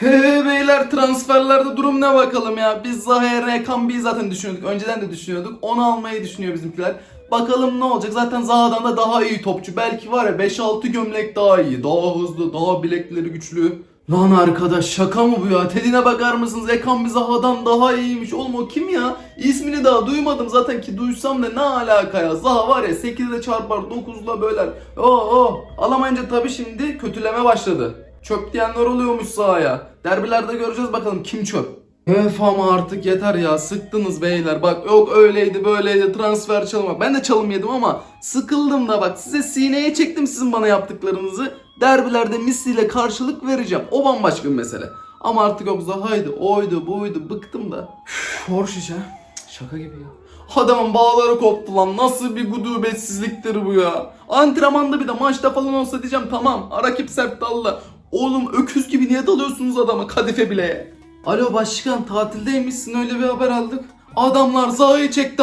He beyler transferlerde durum ne bakalım ya. Biz Zaha'ya Rekambi'yi zaten düşünüyorduk. Önceden de düşünüyorduk. Onu almayı düşünüyor bizimkiler. Bakalım ne olacak. Zaten Zaha'dan da daha iyi topçu. Belki var ya 5-6 gömlek daha iyi. Daha hızlı, daha bilekleri güçlü. Lan arkadaş şaka mı bu ya? Tedine bakar mısınız? Ekambi Zaha'dan daha iyiymiş. Oğlum o kim ya? İsmini daha duymadım zaten ki duysam da ne alaka ya? Zaha var ya 8'de çarpar 9'la böler. Oo, oo. Alamayınca tabii şimdi kötüleme başladı. Çöp diyenler oluyormuş sahaya. Derbilerde göreceğiz bakalım kim çöp. Öf ama artık yeter ya sıktınız beyler. Bak yok öyleydi böyleydi transfer çalmak ben de çalım yedim ama sıkıldım da. Bak size sineye çektim sizin bana yaptıklarınızı. Derbilerde misliyle karşılık vereceğim. O bambaşka bir mesele. Ama artık yok Zaha'ydı oydu buydu bıktım da. Üf, ha. Şaka gibi ya. Adamın bağları koptu lan. Nasıl bir gudubetsizliktir bu ya. Antrenmanda bir de maçta falan olsa diyeceğim tamam. Rakip sert dalla Oğlum öküz gibi niye dalıyorsunuz adama kadife bile? Alo başkan tatildeymişsin öyle bir haber aldık. Adamlar Zaha'yı çekti.